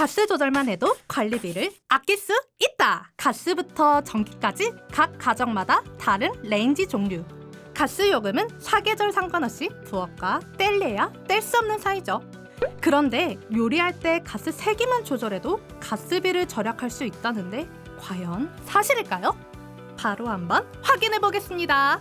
가스 조절만 해도 관리비를 아낄 수 있다. 가스부터 전기까지 각 가정마다 다른 레인지 종류. 가스 요금은 사계절 상관없이 부엌과 뗄래야 뗄 수 없는 사이죠. 그런데 요리할 때 가스 세기만 조절해도 가스비를 절약할 수 있다는데 과연 사실일까요? 바로 한번 확인해 보겠습니다.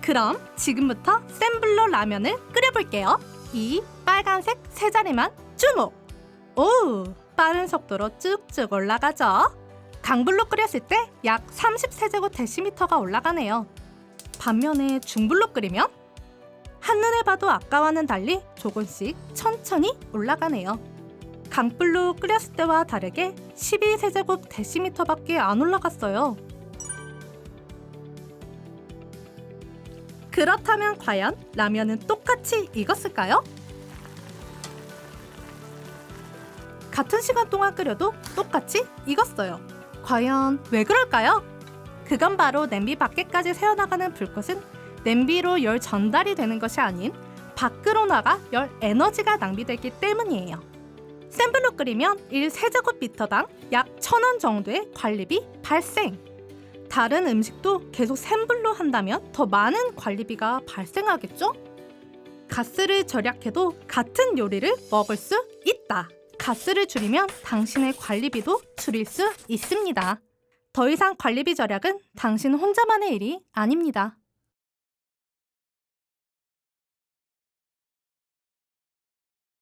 그럼 지금부터 센 불로 라면을 끓여볼게요. 이 빨간색 세 자리만 주목! 오, 빠른 속도로 쭉쭉 올라가죠. 강불로 끓였을 때 약 30세제곱 데시미터가 올라가네요. 반면에 중불로 끓이면 한눈에 봐도 아까와는 달리 조금씩 천천히 올라가네요. 강불로 끓였을 때와 다르게 12세제곱 데시미터밖에 안 올라갔어요. 그렇다면 과연 라면은 똑같이 익었을까요? 같은 시간 동안 끓여도 똑같이 익었어요. 과연 왜 그럴까요? 그건 바로 냄비 밖에까지 새어나가는 불꽃은 냄비로 열 전달이 되는 것이 아닌 밖으로 나가 열 에너지가 낭비되기 때문이에요. 센 불로 끓이면 1세제곱미터당 약 1000원 정도의 관리비 발생. 다른 음식도 계속 센 불로 한다면 더 많은 관리비가 발생하겠죠? 가스를 절약해도 같은 요리를 먹을 수 있다. 가스를 줄이면 당신의 관리비도 줄일 수 있습니다. 더 이상 관리비 절약은 당신 혼자만의 일이 아닙니다.